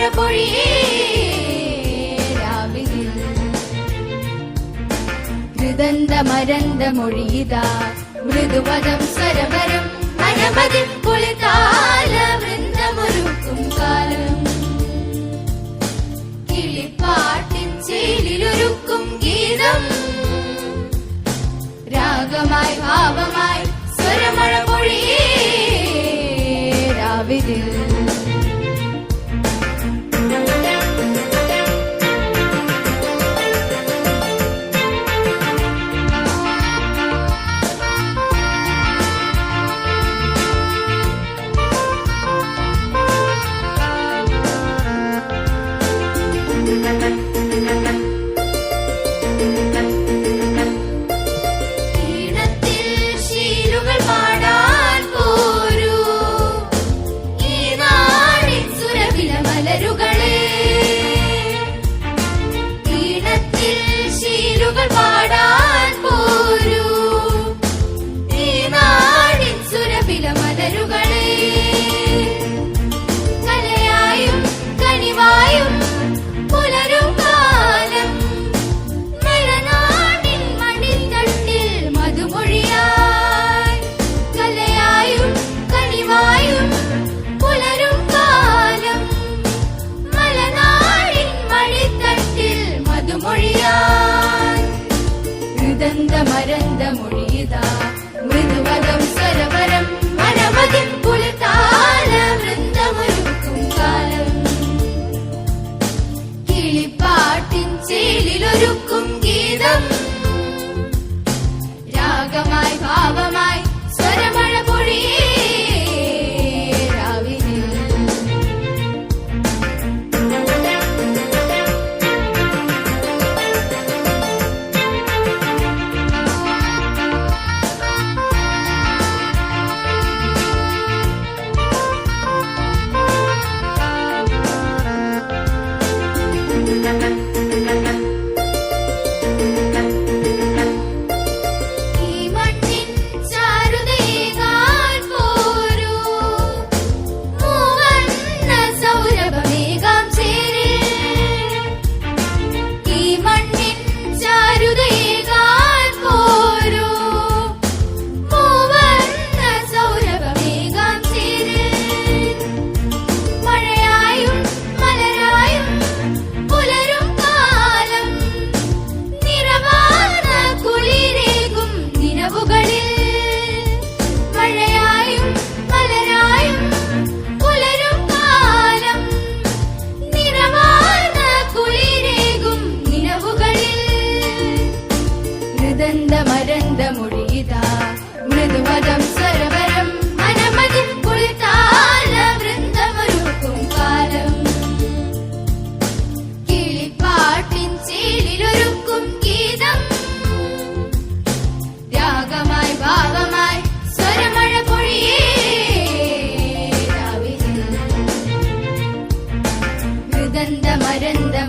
മഴ ഹൃദന്ത മരന്ത മൊഴിയിതാ മൃദുപദം സ്വരവരം മരമതി കുളിതാല വൃന്ദമൊരുക്കും കാലം കിളിപ്പാട്ടിൻ ചേലിലൊരുക്കും ഗീതം. രാഗമായി ഭാവമായി സ്വരമഴ പൊഴിയേ രാവിലെ. மறந்த மொழிதான். மிருதுவதம் சரவரம் மனமதின் right in there.